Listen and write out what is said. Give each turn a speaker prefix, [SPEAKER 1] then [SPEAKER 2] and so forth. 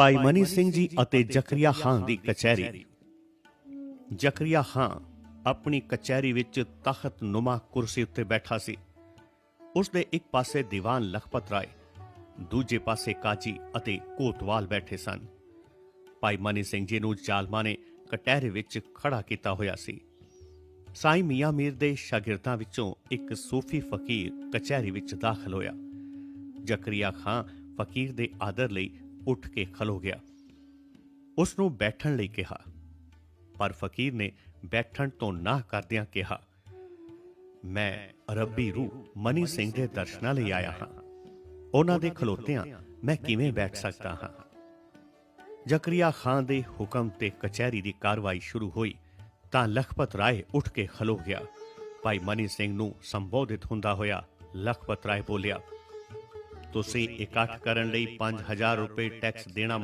[SPEAKER 1] ਭਾਈ ਮਨੀ ਸਿੰਘ ਜੀ ਅਤੇ ਜ਼ਕਰੀਆ ਖਾਨ ਦੀ ਕਚਹਿਰੀ। ਜ਼ਕਰੀਆ ਖਾਨ ਆਪਣੀ ਕਚਹਿਰੀ ਵਿੱਚ ਤਖਤ ਨੁਮਾ ਕੁਰਸੀ ਉੱਤੇ ਬੈਠਾ ਸੀ। ਉਸ ਦੇ ਇੱਕ ਪਾਸੇ ਦੀਵਾਨ ਲਖਪਤ ਰਾਏ ਦੂਜੇ ਪਾਸੇ ਕਾਜੀ ਅਤੇ ਕੋਤਵਾਲ ਬੈਠੇ ਸਨ। ਭਾਈ ਮਨੀ ਸਿੰਘ ਜੀ ਨੂੰ ਜ਼ਾਲਮਾਂ ਨੇ ਕਟਹਿਰੇ ਵਿੱਚ ਖੜਾ ਕੀਤਾ ਹੋਇਆ ਸੀ। ਸਾਈਂ ਮੀਆਂ ਮੀਰ ਦੇ ਸ਼ਾਗਿਰਦਾਂ ਵਿੱਚੋਂ ਇੱਕ ਸੂਫੀ ਫਕੀਰ ਕਚਹਿਰੀ ਵਿੱਚ ਦਾਖਲ ਹੋਇਆ। ਜ਼ਕਰੀਆ ਖਾਨ ਫਕੀਰ ਦੇ ਆਦਰ ਲਈ ਉੱਠ ਕੇ ਖਲੋ ਗਿਆ। ਉਸ ਨੂੰ ਬੈਠਣ ਲਈ ਕਿਹਾ। ਪਰ ਫਕੀਰ ਨੇ ਬੈਠਣ ਤੋਂ ਨਾ ਕਰਦਿਆਂ ਕਿਹਾ, ਮੈਂ ਰੱਬੀ ਰੂਹ ਮਨੀ ਸਿੰਘ ਦੇ ਦਰਸ਼ਨਾਂ ਲਈ ਆਇਆ ਹਾਂ। ਉਹਨਾਂ ਦੇ ਖਲੋਤਿਆਂ ਮੈਂ ਕਿਵੇਂ ਬੈਠ ਸਕਦਾ ਹਾਂ? ਜ਼ਕਰੀਆ ਖਾਨ ਦੇ ਹੁਕਮ ਤੇ ਕਚਹਿਰੀ ਦੀ ਕਾਰਵਾਈ ਸ਼ੁਰੂ ਹੋਈ ਤਾਂ ਲਖਪਤ ਰਾਏ ਉੱਠ ਕੇ ਖਲੋ ਗਿਆ। ਭਾਈ ਮਨੀ ਸਿੰਘ ਨੂੰ ਸੰਬੋਧਿਤ ਹੁੰਦਾ ਹੋਇਆ ਲਖਪਤ ਰਾਏ ਬੋਲਿਆ ਤੁਸੀਂ ਇਕੱਠ ਕਰਨ ਲਈ 5000 ਰੁਪਏ ਟੈਕਸ ਦੇਣਾ